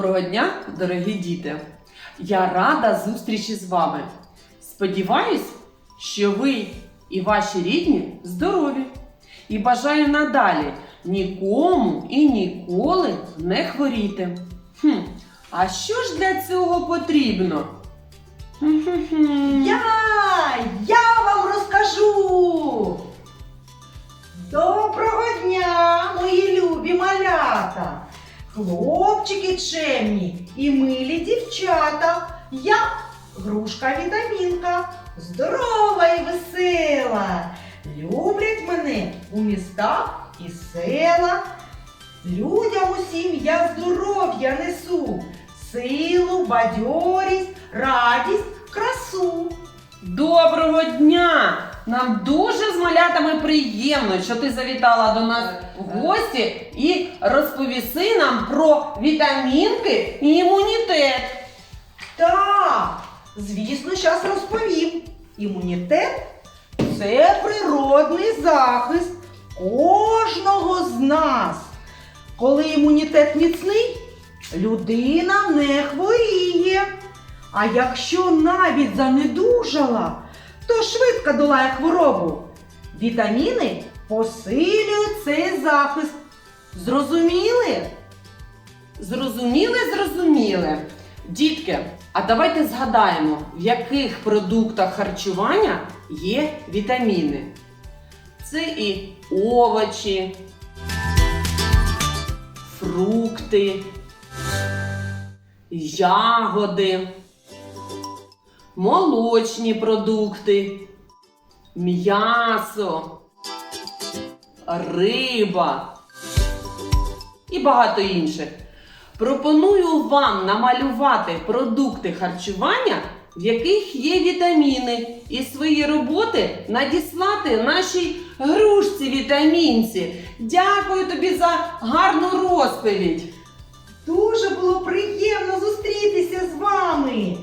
Доброго дня, дорогі діти! Я рада зустрічі з вами. Сподіваюсь, що ви і ваші рідні здорові. І бажаю надалі нікому і ніколи не хворіти. Хм, а що ж для цього потрібно? Я, я вам розкажу. Доброго дня, мої любі малята, хлопчики чемні і милі дівчата. Я грушка вітамінка, здорова і весела. Люблять мене у містах і села. Людям усім я здоров'я несу, силу, бадьорість, радість, красу. Доброго дня! Нам дуже з малятами приємно, що ти завітала до нас в гості і розповіси нам про вітамінки і імунітет. Так, звісно, зараз розповім. Імунітет це природний захист кожного з нас. Коли імунітет міцний, людина не хворіє. А якщо навіть занедужала, то швидко долає хворобу. Вітаміни посилюють цей захист. Зрозуміли? Зрозуміли, зрозуміли. Дітки, а давайте згадаємо, в яких продуктах харчування є вітаміни. Це і овочі, фрукти, ягоди, молочні продукти, м'ясо, риба і багато інших. Пропоную вам намалювати продукти харчування, в яких є вітаміни, і свої роботи надіслати нашій грушці вітамінці. Дякую тобі за гарну розповідь. Дуже було приємно зустрітися з вами.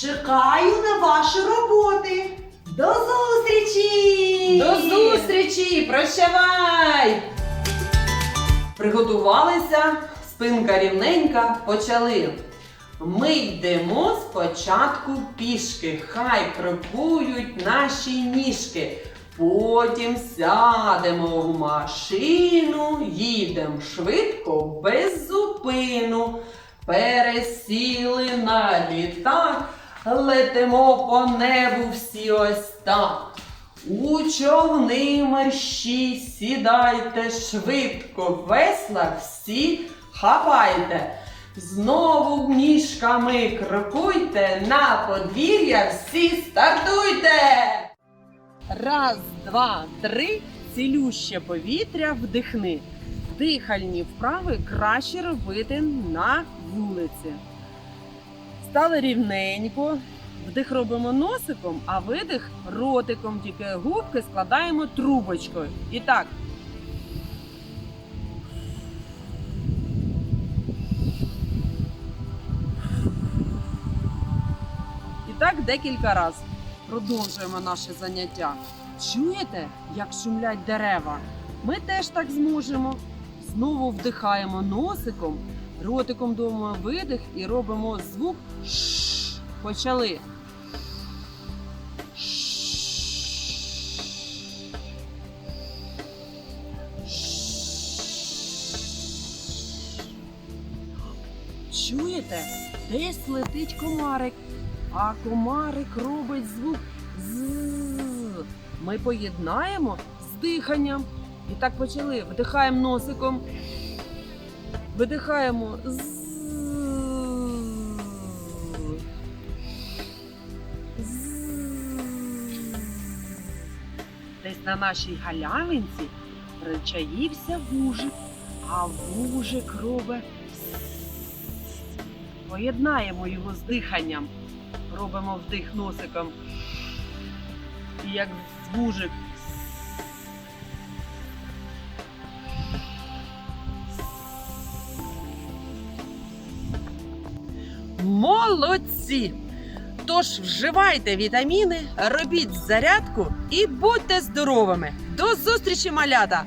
Чекаю на ваші роботи. До зустрічі! До зустрічі! Прощавай! Приготувалися, спинка рівненька, почали. Ми йдемо спочатку пішки, хай крокують наші ніжки. Потім сядемо в машину, їдемо швидко, без зупину. Пересіли на літак, летимо по небу всі ось так. У човни мерщі сідайте швидко, весла всі хапайте. Знову ніжками крокуйте, на подвір'я всі стартуйте. Раз, два, три. Цілюще повітря вдихни. Дихальні вправи краще робити на вулиці. Стали рівненько. Вдих робимо носиком, а видих ротиком. Тільки губки складаємо трубочкою. І так. І так декілька разів. Продовжуємо наше заняття. Чуєте, як шумлять дерева? Ми теж так зможемо. Знову вдихаємо носиком, ротиком думаємо видих і робимо звук. Почали. Чуєте? Десь летить комарик, а комарик робить звук. Ми поєднаємо з диханням. І так почали. Вдихаємо носиком. Видихаємо. Десь на нашій галявинці причаївся вужик, а вужик робить. Поєднаємо його з диханням. Робимо вдих носиком. І як вужик. Молодці! Тож вживайте вітаміни, робіть зарядку і будьте здоровими! До зустрічі, малята!